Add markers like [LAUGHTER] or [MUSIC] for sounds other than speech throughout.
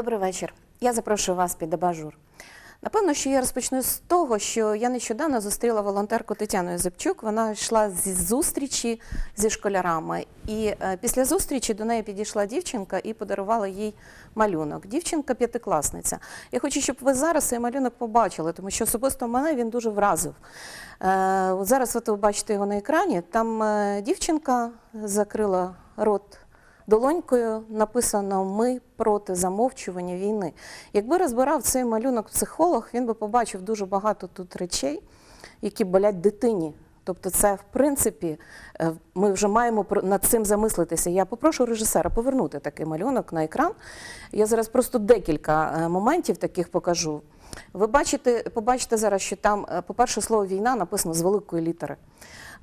Добрий вечір. Я запрошую вас під абажур. Напевно, що я розпочну з того, що я нещодавно зустріла волонтерку Тетяну Язепчук. Вона йшла зі зустрічі зі школярами. І е, після зустрічі до неї підійшла дівчинка і подарувала їй малюнок. Дівчинка п'ятикласниця. Я хочу, щоб ви зараз цей малюнок побачили, тому що особисто мене він дуже вразив. Е, зараз ви бачите його на екрані. Там е, дівчинка закрила рот долонькою написано Ми проти замовчування війни. Якби розбирав цей малюнок психолог, він би побачив дуже багато тут речей, які болять дитині. Тобто, це в принципі е, ми вже маємо над цим замислитися. Я попрошу режисера повернути такий малюнок на екран. Я зараз просто декілька е, моментів таких покажу. Ви бачите, побачите зараз, що там, е, по-перше, слово війна написано з великої літери.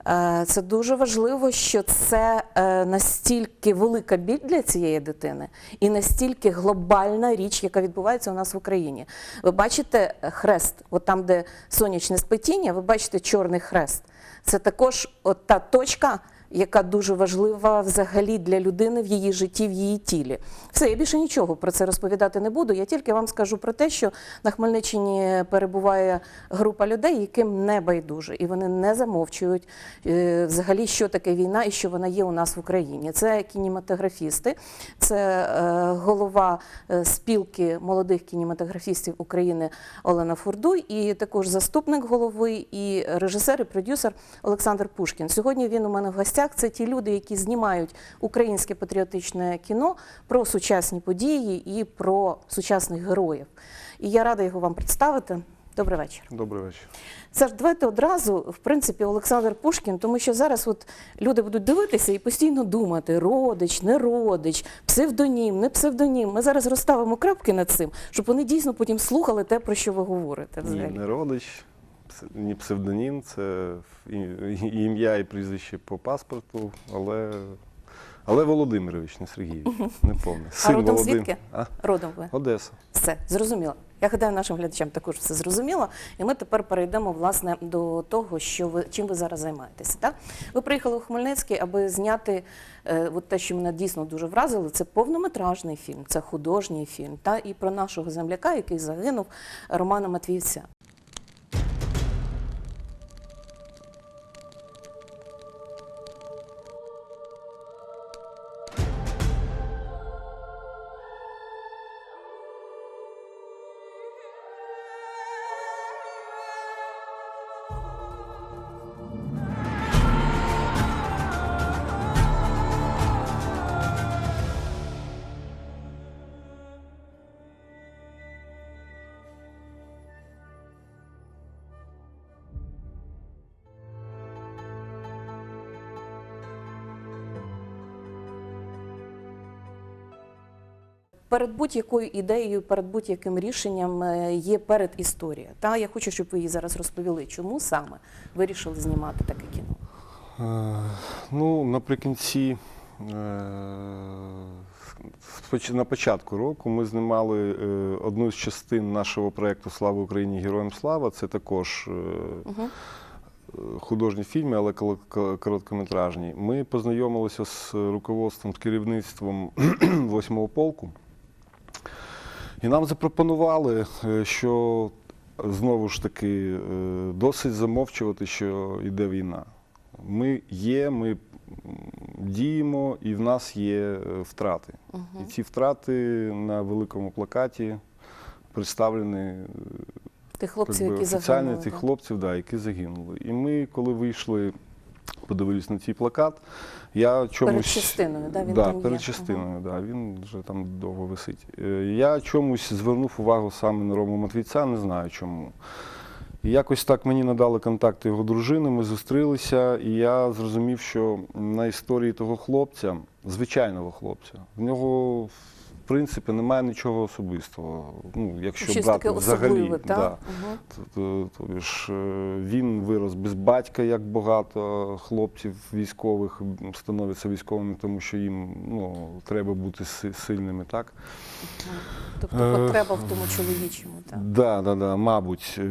Е, Це дуже важливо, що це е, настільки велика біль для цієї дитини і настільки глобальна річ, яка відбувається у нас в Україні. Ви бачите хрест, от там, де сонячне спитіння, ви бачите чорний хрест. Це також от та точка, яка дуже важлива взагалі для людини в її житті, в її тілі. Все, я більше нічого про це розповідати не буду. Я тільки вам скажу про те, що на Хмельниччині перебуває група людей, яким не байдуже, і вони не замовчують е, взагалі, що таке війна і що вона є у нас в Україні. Це кінематографісти, це е, голова е, спілки молодих кінематографістів України Олена Фурдуй, і також заступник голови, і режисер, і продюсер Олександр Пушкін. Сьогодні він у мене в гостях. Це ті люди, які знімають українське патріотичне кіно про сучасні події і про сучасних героїв. І я рада його вам представити. Добрий вечір. Добрий вечір. Саш, давайте одразу, в принципі, Олександр Пушкін, тому що зараз от люди будуть дивитися і постійно думати: родич, не родич, псевдонім, не псевдонім. Ми зараз розставимо крапки над цим, щоб вони дійсно потім слухали те, про що ви говорите. Ні, не родич, ні псевдонім, це ім'я і прізвище по паспорту, але, але Володимирович, не Сергійович. Не повне. А родом Володим- звідки? А? Родом ви. Одеса. Все, зрозуміло. Я гадаю, нашим глядачам також все зрозуміло. І ми тепер перейдемо власне до того, що ви чим ви зараз займаєтеся. Так? Ви приїхали у Хмельницький, аби зняти е, от те, що мене дійсно дуже вразило. Це повнометражний фільм, це художній фільм. Та і про нашого земляка, який загинув Романа Матвіївця. Перед будь-якою ідеєю, перед будь-яким рішенням е, є перед історія. Та я хочу, щоб ви її зараз розповіли, чому саме вирішили знімати таке кіно. Е, Ну, наприкінці, е, на початку року ми знімали е, одну з частин нашого проєкту Слава Україні! Героям слава. Це також е, Угу. художні фільми, але короткометражні. Ми познайомилися з руководством, з керівництвом [CLEARS THROAT] 8-го полку. І нам запропонували, е, що знову ж таки е, досить замовчувати, що йде війна. Ми є, ми діємо, і в нас є е, втрати. І ці втрати на великому плакаті представлені Тих хлопців, якби, які загинули. да. хлопців, да, які загинули. І ми, коли вийшли, подивились на цей плакат, я чомусь. Перед частиною, да, він да, там є. перед частиною, да, він вже там довго висить. Е, Я чомусь звернув увагу саме на Рому Матвійця, не знаю чому. І якось так мені надали контакти його дружини, ми зустрілися, і я зрозумів, що на історії того хлопця, звичайного хлопця, в нього принципі немає нічого особистого. Ну, якщо Щось брати таке взагалі, особливе, да. Угу. То- то- Тобто ж е, він вирос без батька, як багато хлопців військових становляться військовими, тому що їм ну, треба бути си- сильними, так? Тобто Е, потреба в тому чоловічому. Так. Да, да, да, мабуть, Е,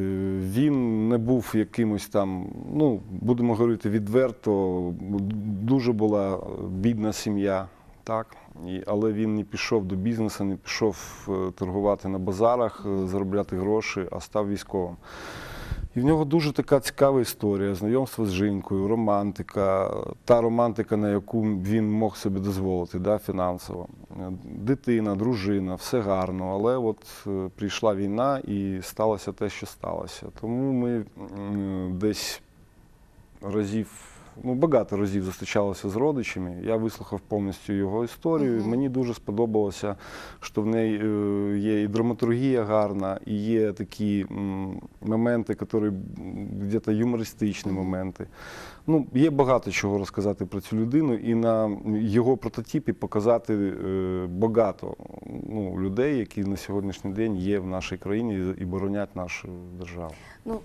він не був якимось там, ну, будемо говорити відверто, дуже була бідна сім'я. Так, і, але він не пішов до бізнесу, не пішов е, торгувати на базарах, е, заробляти гроші, а став військовим. І в нього дуже така цікава історія, знайомство з жінкою, романтика, та романтика, на яку він мог собі дозволити, да, фінансово. Е, Дитина, дружина, все гарно, але от прийшла війна і сталося те, що сталося. Тому ми десь разів, ну багато разів зустрічалися з родичами. Я вислухав повністю його історію. Мгм. Мені дуже сподобалося, що в неї е, є і драматургія гарна, і є такі моменти, які юмористичні моменти. Ну, є багато чого розказати про цю людину, і на його прототипі показати е, багато ну, людей, які на сьогоднішній день є в нашій країні і боронять нашу державу. Ну,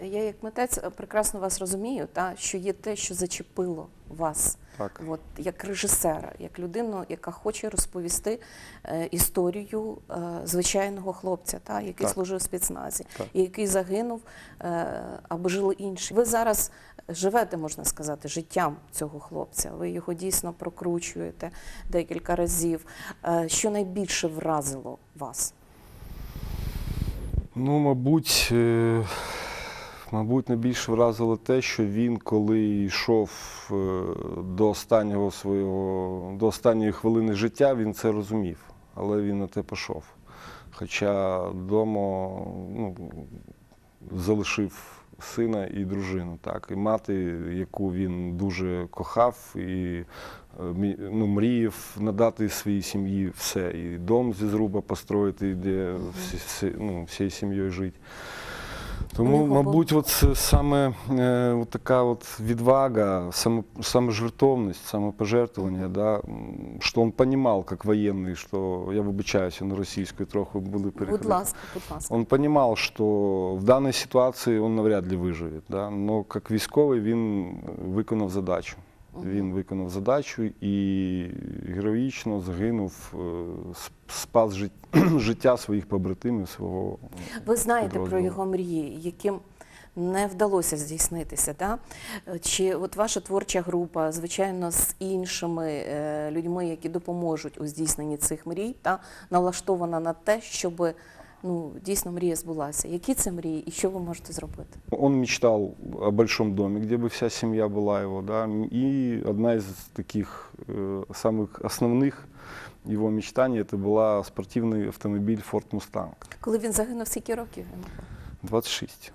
я як митець е, прекрасно вас розумію, та, що є те, що зачепило вас. Так. От, як режисера, як людину, яка хоче розповісти е, історію е, звичайного хлопця, та, який Так. служив в спецназі, Так. і який загинув, е, аби жили інші. Ви зараз живете, можна сказати, життям цього хлопця. Ви його дійсно прокручуєте декілька разів. Е, що найбільше вразило вас? Ну, мабуть, е, мабуть, найбільше вразило те, що він, коли йшов е, до останнього свого, до останньої хвилини життя, він це розумів, але він на те пішов. Хоча вдома ну, залишив сина і дружину, так, і мати, яку він дуже кохав і е, ну, мріяв надати своїй сім'ї все. І дом зі зруба построїти, де всі, всі, ну, всією сім'єю жити. Тому, мабуть, от саме е, от така от відвага, само, саможертовність, самопожертвування, да, що він розумів, як воєнний, що я вибачаюся на російською трохи були Будь ласка, будь ласка. Он розумів, що в даній ситуації он навряд ли виживе, да? но як військовий він виконав задачу. Він виконав задачу і героїчно загинув, е, спас [CLEARS THROAT] життя своїх побратимів, свого Ви знаєте про його мрії, яким не вдалося здійснитися. Да? Е, Чи от ваша творча група, звичайно, з іншими е, людьми, які допоможуть у здійсненні цих мрій, та, налаштована на те, щоб ну, дійсно мрія збулася. Які це мрії і що ви можете зробити? Он мечтал о большом доме, где бы вся семья была его, да, и одна из таких э, самых основных его мечтаний это была спортивный автомобиль Ford Mustang. Коли він загинув, скільки років йому? 26.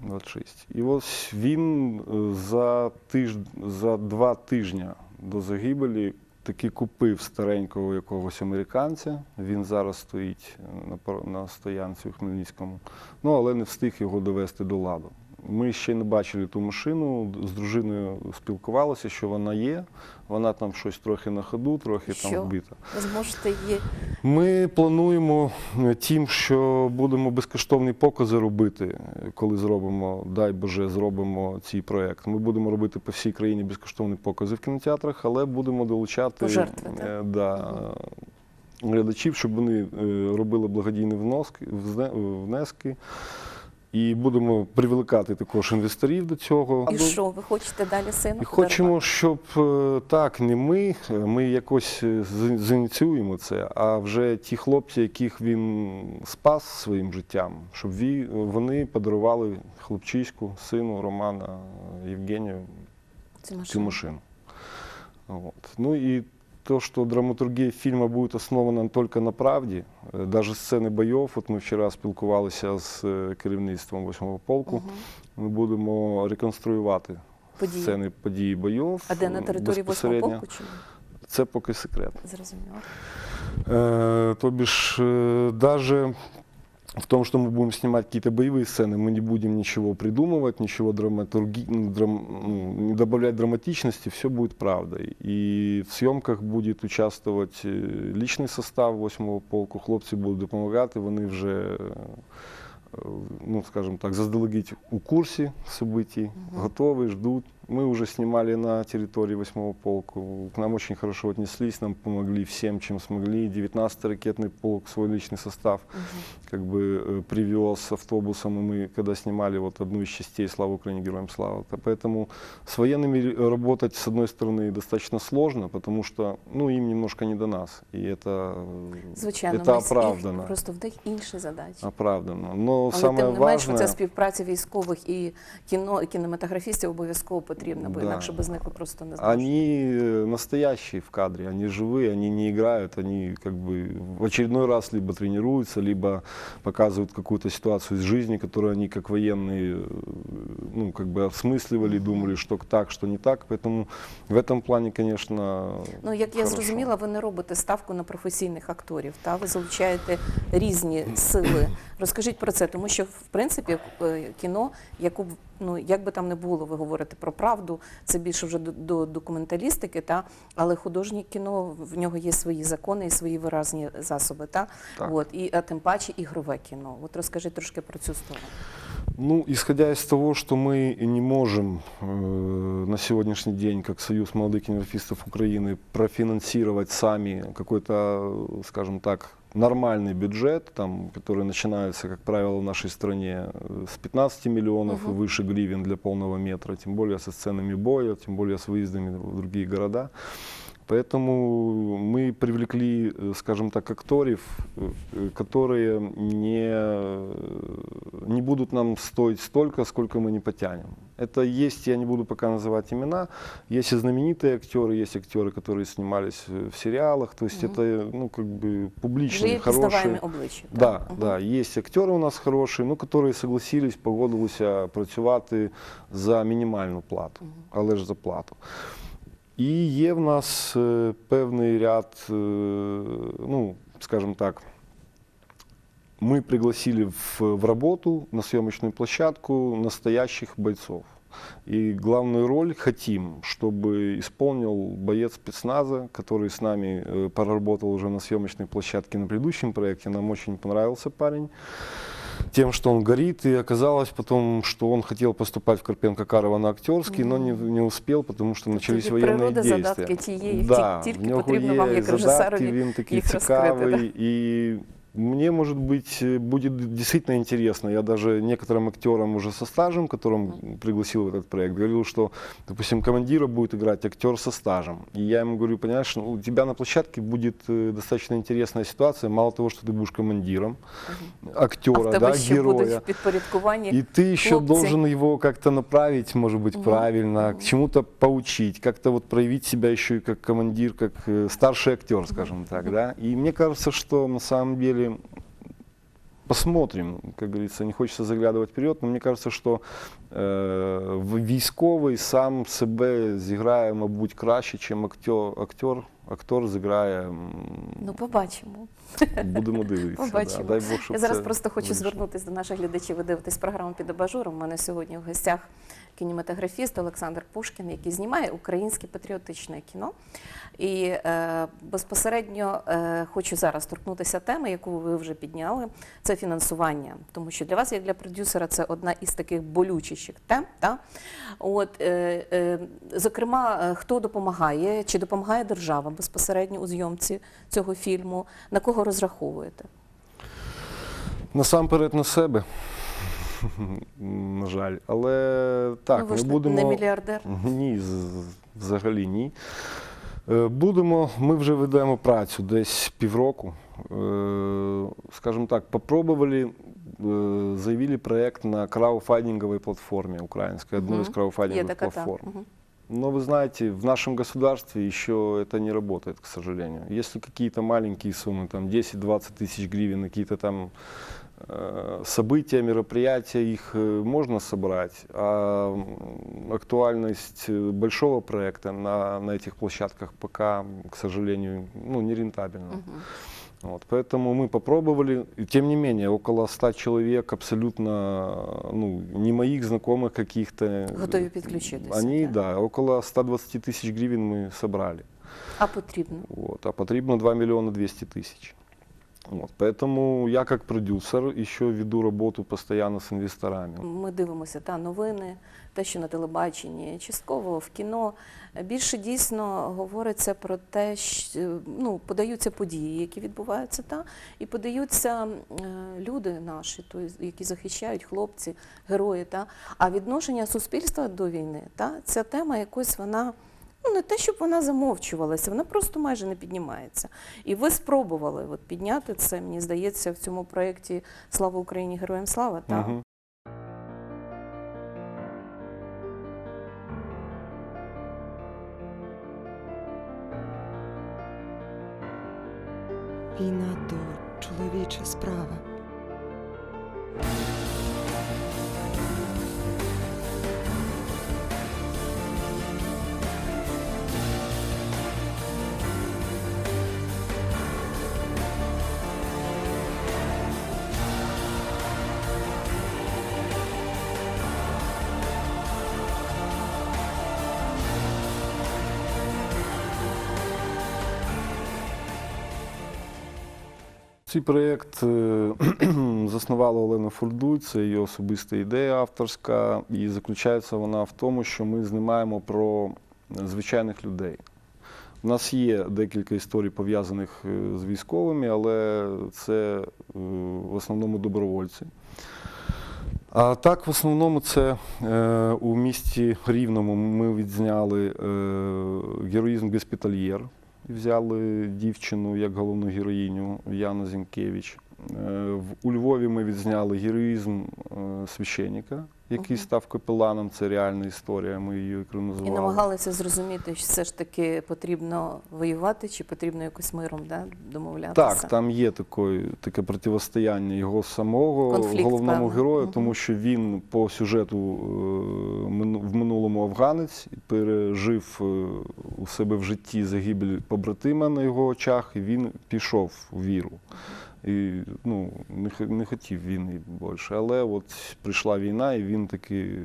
26. І ось він е, за, тиж... за два тижні до загибелі таки купив старенького якогось американця. Він зараз стоїть е, на, на стоянці у Хмельницькому, ну але не встиг його довести до ладу. Ми ще не бачили ту машину, з дружиною спілкувалися, що вона є. Вона там щось трохи на ходу, трохи Що? там вбита. Ви зможете її Ми плануємо е, тим, що будемо безкоштовні покази робити, коли зробимо, дай Боже, зробимо цей проєкт. Ми будемо робити по всій країні безкоштовні покази в кінотеатрах, але будемо долучати Пожертви, так? е, да, глядачів, щоб вони е, робили благодійні внески. І будемо привлекати також інвесторів до цього. і що? Ви хочете далі сина? І хочемо, щоб е, так, не ми, е, ми якось е, зініціюємо це, а вже ті хлопці, яких він спас своїм життям, щоб вони подарували хлопчиську, сину Романа Євгенію Цю машину. Ну и то, что драматургия фильма будет основана только на правді, е, даже сцени бойов, от ми вчора спілкувалися з е, керівництвом 8-го полку, Угу. ми будемо реконструювати Події. сцени події бойов. А де на е, території восьмого безпосередньо. полку? Чи? Це поки секрет. Зрозуміло. Тобі то бишь, э, даже в том, что мы будем снимать какие-то боевые сцены, мы не будем ничего придумывать, ничего драматурги... ну, драм- ну, не добавлять драматичности, все будет правдой. И в съемках будет участвовать э, личный состав 8-го полку, хлопці будуть допомагати, вони вже, е, ну, скажімо так, заздалегідь у курсі событий, готові, ждуть, Мы уже снимали на территории 8 полку. К нам очень хорошо отнеслись, нам помогли всем, чем смогли. 19-й ракетный полк, свой личный состав, как бы э, привез автобусом. И мы, когда снимали вот одну из частей «Слава Украине, героям слава». То Поэтому с военными ре- работать, с одной стороны, достаточно сложно, потому что ну, им немножко не до нас. И это, э, Звичайно, это ми з- оправдано. і просто в них інші задачі. Оправдано. Но Але самое тим не менш, важное... ця співпраця військових і кіно і кінематографістів обов'язково потрібна, бо Да. інакше без них ви просто не зможете. Они э, настоящие в кадре, они живые, они не играют, они как бы в очередной раз либо тренируются, либо показывают какую-то ситуацию из жизни, которую они как военные, э, ну, как бы осмысливали, думали, что так, что не так. Поэтому в этом плане, конечно, Ну, як я хорошо. зрозуміла, ви не робите ставку на професійних акторів, та ви залучаєте різні сили. Розкажіть про це, тому що в принципі е, кіно, яку б ну як би там не було, ви говорите про правду, це більше вже до, до документалістики, та але художнє кіно в нього є свої закони і свої виразні засоби. Та Так. от і а тим паче ігрове кіно. От розкажіть трошки про цю сторону. Ну, исходя из того, что мы не можем э, на сегодняшний день, как Союз молодых кинематографистов Украины, профинансировать сами какой-то, э, скажем так, нормальный бюджет, там, который начинается, как правило, в нашей стране э, с 15 миллионов Мгм. и выше гривен для полного метра, тем более со сценами боя, тем более с выездами в другие города. Поэтому мы привлекли, э, скажем так, акторов, э, э, которые не, э, не будут нам стоить столько, сколько мы не потянем. Это есть, я не буду пока называть имена, есть и знаменитые актеры, есть актеры, которые снимались э, в сериалах, то есть Мгм. это, ну, как бы Вже публичные, є пізнаваємі хорошие. обличчя. так? Да, Мгм. да, есть актеры у нас хороші, ну, які согласились, погодилися працювати за мінімальну плату, Мгм. але ж за плату. І є в нас е, певний ряд, е, ну, скажем так, мы пригласили в, в работу на съемочную площадку настоящих бойцов. И главную роль хотим, чтобы исполнил боец спецназа, который с нами э, поработал уже на съемочной площадке на предыдущем проекте. Нам очень понравился парень тем, что он горит, и оказалось потом, что он хотел поступать в Карпенко-Карова на актерский, но не, не успел, потому что начались Тоді военные действия. задатки тієї, да, тільки в нього є задатки, він такий цікавий, і мне, может быть, будет действительно интересно. Я даже некоторым актерам уже со стажем, которым пригласил в этот проект, говорил, что, допустим, командира будет играть актер со стажем. И я ему говорю, понимаешь, ну, у тебя на площадке будет э, достаточно интересная ситуация. Мало того, что ты будешь командиром, А актера, тебе да, героя. И ты еще хлопцы. должен его как-то направить, может быть, Мгм. правильно, к чему-то поучить, как-то вот проявить себя еще и как командир, как э, старший актер, скажем так, да. И мне кажется, что на самом деле посмотрим, как говорится, не хочется заглядывать вперед, но мне кажется, е, в- військовий сам себе зіграє, мабуть, краще, ніж актер. Актер, актор зіграє, Ну, побачимо. будемо дивитися. Побачимо. Да. Дай Бог, щоб Я зараз це просто хочу вийшло. звернутися до наших глядачів. Ви дивитесь програму під абажуром. У мене сьогодні в гостях кінематографіст Олександр Пушкін, який знімає українське патріотичне кіно. І е, безпосередньо е, хочу зараз торкнутися теми, яку ви вже підняли. Це фінансування. Тому що для вас, як для продюсера, це одна із таких болючіших тем. Та? От, е, е, зокрема, е, хто допомагає, чи допомагає держава безпосередньо у зйомці цього фільму? На кого розраховуєте? Насамперед на себе. [LAUGHS] На жаль. Але так, ну, ви ми ж не- будемо. не мільярдер. Ні, взагалі ні. Е, Будемо, ми вже ведемо працю десь півроку. Е, Скажімо так, попробовали, е, заявили проект на краудфандинговой платформе украинской, одной из така платформ. Мгм. Но вы знаете, в нашем государстве еще это не работает, к сожалению. Если какие-то маленькие суммы, там 10-20 тысяч гривен, на какие-то там э, события, мероприятия, их э, можно собрать, а м, актуальность э, большого проекта на, на этих площадках пока, к сожалению, ну, не рентабельна. Мгм. Вот, поэтому мы попробовали, и тем не менее, около 100 человек абсолютно, ну, не моих знакомых каких-то. Готові підключитися. Они, так? да, около 120 тысяч гривен мы собрали. А потрібно. Вот, а потрібно 2 миллиона 200 тысяч. Вот, поэтому я как продюсер еще веду работу постоянно с инвесторами. Ми дивимося та новини, те, що на телебаченні, частково в кіно. Більше дійсно говориться про те, що ну, подаються події, які відбуваються, та і подаються е, люди наші, то які захищають хлопці, герої. Та а відношення суспільства до війни, та ця тема якось вона. Ну, не те, щоб вона замовчувалася, вона просто майже не піднімається. І ви спробували от, підняти це, мені здається, в цьому проєкті Слава Україні! Героям слава! Та? Мгм. Війна то чоловіча справа. Цей проєкт е, [CLEARS THROAT] заснувала Олена Фурдуй, це її особиста ідея авторська, і заключається вона в тому, що ми знімаємо про звичайних людей. У нас є декілька історій пов'язаних е, з військовими, але це е, в основному добровольці. А так, в основному, це е, у місті Рівному ми відзняли е, героїзм госпітальєр. Взяли дівчину як головну героїню Яну Зінкевич. Е, У Львові ми відзняли героїзм е, священника, який став капеланом. Це реальна історія. Ми її І екранізували. намагалися зрозуміти, що все ж таки потрібно воювати, чи потрібно якось миром да, домовлятися. Так, там є такої, таке противостояння його самого Конфлікт, головному певно. герою, Мгм. тому що він по сюжету е, мину- в минулому афганець і пережив е, у себе в житті загибель побратима на його очах, і він пішов у віру. І ну, не, не хотів війни більше. Але от прийшла війна, і він таки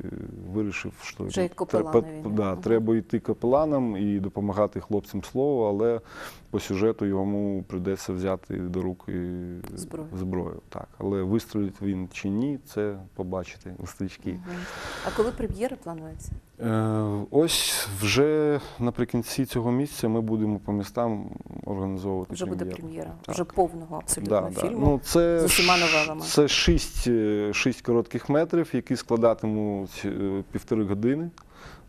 вирішив, що Вже як тре- капелан по- на війні. да, треба йти капеланом і допомагати хлопцям слово, але по сюжету йому прийдеться взяти до руки Зброю. зброю. Так. Але вистрілить він чи ні, це побачити у стрічки. Мгм. А коли прем'єра планується? Е, ось вже наприкінці цього місяця ми будемо по містам організовувати Вже буде прем'єра, вже повного абсолютно Да, да. фільму. Ну, це, з усіма новелами. Це шість, е, шість коротких метрів, які складатимуть е, півтори години.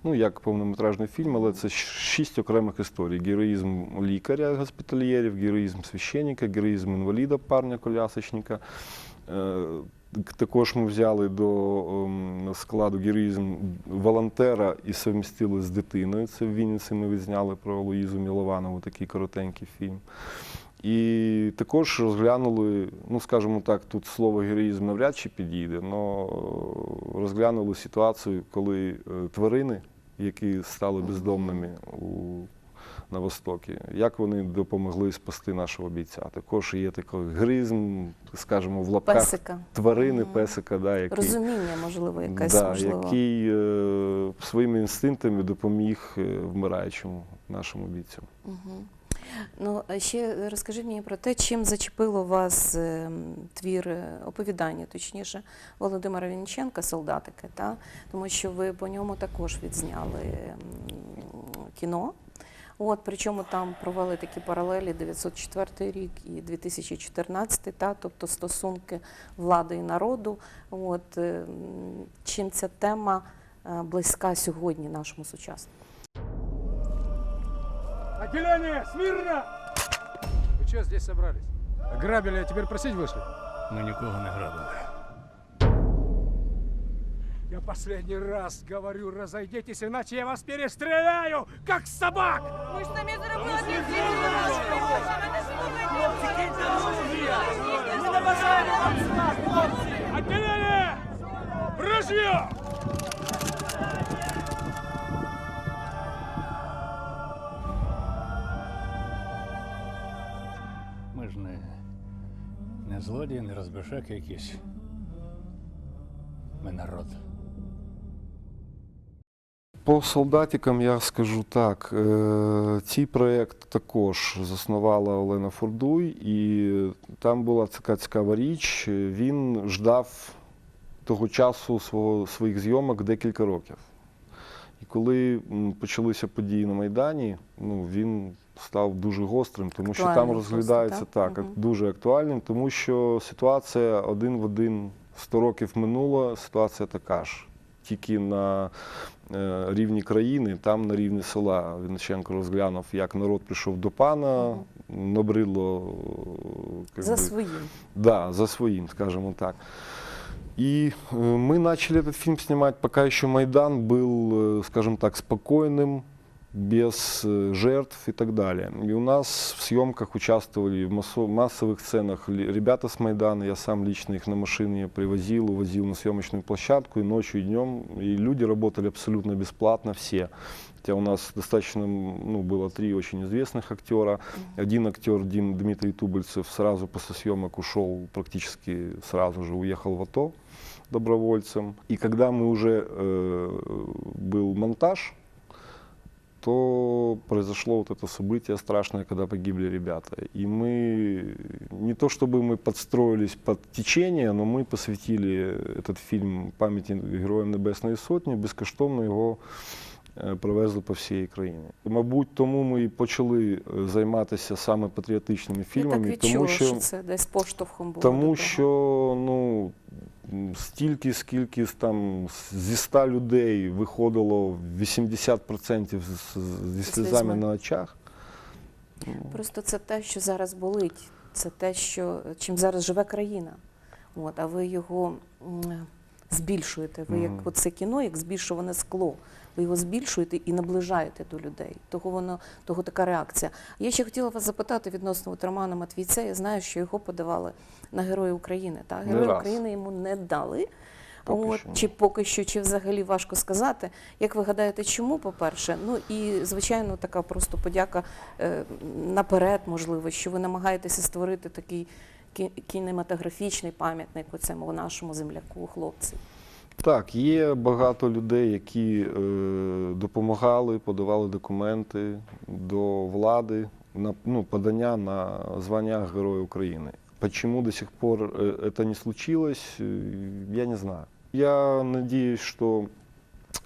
Ну, як повнометражний фільм, але це шість окремих історій: героїзм лікаря госпітальєрів, героїзм священника, героїзм інваліда, парня колясочника. Також ми взяли до ем, складу героїзм волонтера і совмістили з дитиною. Це в Вінниці ми відзняли про Луїзу Мілованову, такий коротенький фільм. І також розглянули, ну скажімо так, тут слово героїзм навряд чи підійде, але розглянули ситуацію, коли е, тварини, які стали бездомними у, на Востокі, як вони допомогли спасти нашого бійця. Також є такий героїзм, скажімо, в лапках Песика. тварини, Мгм. песика, да, який, Розуміння, можливо, якесь да, можливо. який е, своїми інстинктами допоміг е, вмираючому нашому бійцю. Угу. Ну, а ще розкажіть мені про те, чим зачепило вас е, твір е, оповідання, точніше, Володимира Вінченка «Солдатики», та? тому що ви по ньому також відзняли кіно. От, причому там провели такі паралелі 904 рік і 2014, та, тобто стосунки влади і народу. От, е, чим ця тема е, близька сьогодні нашому сучаснику? Отделение! Смирно! Вы что здесь собрались? Грабили, а теперь просить вышли? Ми нікого не грабили. Я последний раз говорю, разойдитесь, иначе я вас перестреляю, как собак! Ми ж самі заробили Отделение! Ружье! Ми ж не, не злодії, не розбишаки якісь. Ми народ. По солдатикам я скажу так. е, Цей проєкт також заснувала Олена Фурдуй, і там була така цікава річ. Він ждав того часу свого, своїх зйомок декілька років. І коли почалися події на Майдані, ну, він став дуже гострим, тому що там Актуальним просто, розглядається так? так, Мгм. дуже актуальним, тому що ситуація один в один 100 років минула, ситуація така ж Тільки на е, рівні країни, там на рівні села Вінниченко розглянув, як народ прийшов до пана, набридло е, как За бы, своїм. Да, за своим, скажем так. И э, мы начали этот фильм снимать, пока еще Майдан был, э, скажем так, спокойным, без э, жертв и так далее. И у нас в съемках участвовали в массо- массовых сценах ли- ребята с Майдана, я сам лично их на машине привозил, увозил на съемочную площадку и ночью, и днем. И люди работали абсолютно бесплатно, все. Хотя у нас достаточно, м, ну, было три очень известных актера. Один актер, Дим, Дмитрий Тубальцев, сразу после съемок ушел, практически сразу же уехал в АТО добровольцем. И когда мы уже э, был монтаж, то произошло вот это событие страшное, когда погибли ребята. И мы, не то чтобы мы подстроились под течение, но мы посвятили этот фильм памяти Героям Небесної Сотні, безкоштовно його е, привезли по всій країні. Мабуть, тому ми і почали е, займатися саме патріотичними Я так фільмами, відчула, тому що... що це десь поштовхом було. до тому того. що ну, м, стільки, скільки там зі 100 людей виходило 80% з- з- зі сльозами на очах. Просто це те, що зараз болить, це те, що чим зараз живе країна. От, а ви його збільшуєте. Ви як оце кіно, як збільшуване скло. Ви його збільшуєте і наближаєте до людей. Того воно, того така реакція. Я ще хотіла вас запитати відносно от Романа Матвійця. Я знаю, що його подавали на Герої України. Та Не Герої раз. України йому не дали. Поки От, що. чи поки що, чи взагалі важко сказати. Як ви гадаєте, чому, по-перше? Ну і звичайно, така просто подяка е, наперед, можливо, що ви намагаєтеся створити такий кі- кінематографічний пам'ятник оцьому нашому земляку, хлопці. Так, є багато людей, які е, допомагали, подавали документи до влади на ну, подання на звання Героя України. Почему до сих пор э, это не случилось, э, я не знаю. Я надеюсь, что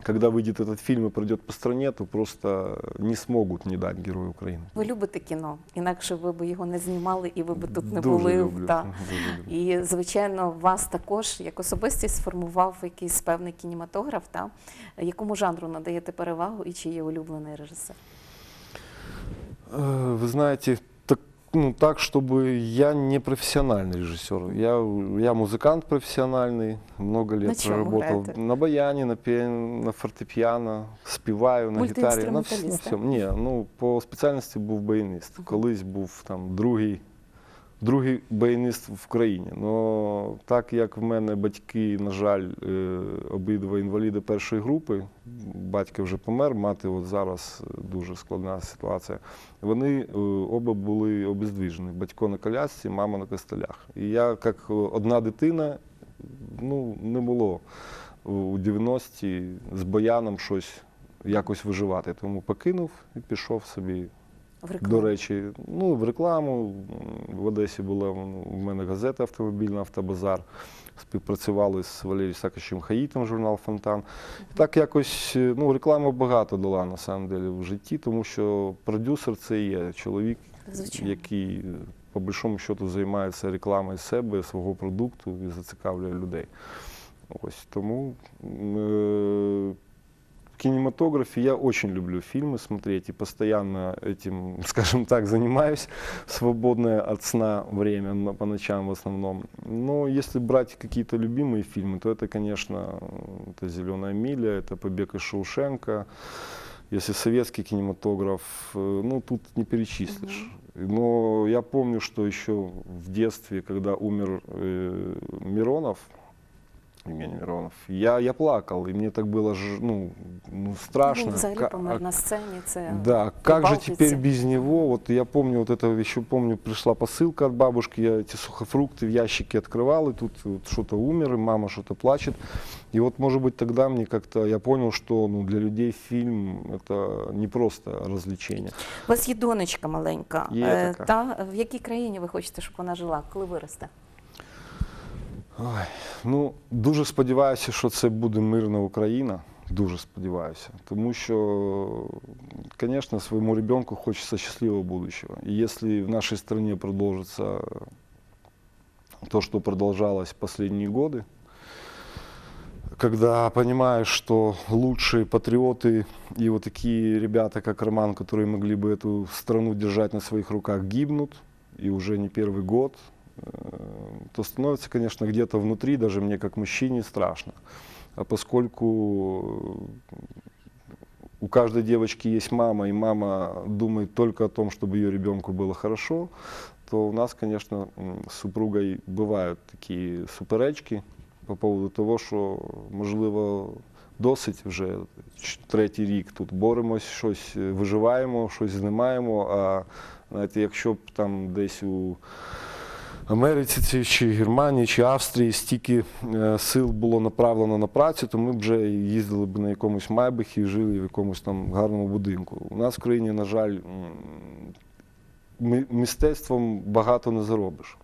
когда выйдет этот фильм и пройдет по стране, то просто не смогут не дать Герою України. Ви любите кіно, інакше ви б його не знімали і ви б тут не Дуже були. люблю. Та. Дуже люблю. І, звичайно, вас також як особистість сформував якийсь певний кінематограф. Та? Якому жанру надаєте перевагу і чи є улюблений режисер? Э, Вы знаете, так, ну, так, чтобы я не профессиональный режиссер. Я, я музыкант профессиональный, много лет На чем проработал играете? на баяне, на, пиа- на фортепиано, співаю на гітарі. На, вс- на Мультиінструменталіст, всьому. Ні, ну, по спеціальності був баянист. Колись був там другий, другий баянист в країні. Но так як в мене батьки, на жаль, е, обидва інваліди першої групи, батько вже помер, мати от зараз е, дуже складна ситуація. Вони е, оба були обездвіжені. Батько на колясці, мама на костелях. І я, як одна дитина, ну, не було у 90-ті з баяном щось якось виживати. Тому покинув і пішов собі В рекламу? до речі, ну, в рекламу. В Одесі була в мене газета автомобільна Автобазар. Співпрацювали з Валерієм Саковичем Хаїтом, журнал Фонтан. І так якось е, ну, реклама багато дала на самом деле в житті, тому що продюсер це є чоловік, Звичайно. який е, по большому счету займається рекламою себе, свого продукту і зацікавлює людей. Ось тому е, в кинематографе я очень люблю фильмы смотреть и постоянно этим, [LAUGHS] скажем так, занимаюсь в свободное от сна время по ночам в основном. Но если брать какие-то любимые фильмы, то это, конечно, это «Зеленая миля», это «Побег из Шоушенка». Если советский кинематограф, э, ну тут не перечислишь. Но я помню, что еще в детстве, когда умер э, Миронов, Евгений Миронов. Я, я плакал, и мне так было ж- ну, ну, страшно. Він взагалі Ка- помер а на сцені. Це Да, как же Балтице. теперь без него? Вот я помню, вот это еще помню, пришла посылка от бабушки, я эти сухофрукты в ящике открывал, и тут вот что-то умер, и мама что-то плачет. И вот, может быть, тогда мне как-то, я понял, что ну, для людей фильм это не просто развлечение. У вас є донечка маленька. Є Е, така. Та в якій країні ви хочете, щоб вона жила, коли виросте? Ой, ну, дуже сподіваюся, що це буде мирна Україна. Дуже сподіваюся. Тому що, звісно, своєму ребенку хочеться щасливого будущего. І якщо в нашій країні продовжиться то, что продолжалось последние годы, когда понимаешь, что лучшие патриоты и вот такие ребята, как Роман, которые могли бы эту страну держать на своих руках, гибнут, и уже не первый год, э, то становится, конечно, где-то внутри, даже мне как мужчине, страшно. А поскольку у каждой девочки есть мама, и мама думает только о том, чтобы ее ребенку было хорошо, то у нас, конечно, м, з супругою бувають такі суперечки по поводу того, що, можливо, досить вже третій рік тут боремось, щось виживаємо, щось знімаємо. А знаєте, якщо б там десь у Америці ці- чи Германії, чи Австрії стільки е, сил було направлено на працю, то ми б вже їздили б на якомусь майбахі і жили в якомусь там гарному будинку. У нас в країні, на жаль, мистецтвом багато не заробиш.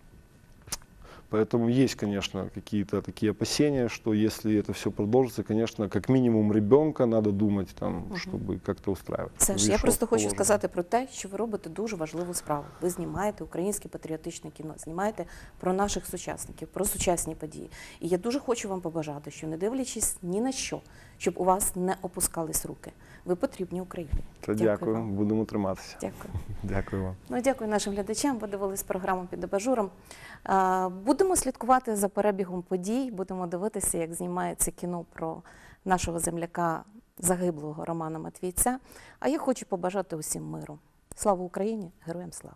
Поэтому есть, конечно, какие-то такие опасения, что если это все продолжится, конечно, как минимум ребенка надо думать, там, чтобы как-то устраивать. Це ж Ну, я і що просто хочу положено. сказати про те, що ви робите дуже важливу справу. Ви знімаєте українське патріотичне кіно, знімаєте про наших сучасників, про сучасні події. І я дуже хочу вам побажати, що не дивлячись ні на що, щоб у вас не опускались руки. Ви потрібні Україні. Та дякую, вам. будемо триматися. Дякую. [LAUGHS] Дякую вам. Ну, дякую нашим глядачам. Ви дивились програму під абажуром. Будемо слідкувати за перебігом подій, будемо дивитися, як знімається кіно про нашого земляка загиблого Романа Матвійця. А я хочу побажати усім миру. Слава Україні! Героям слава!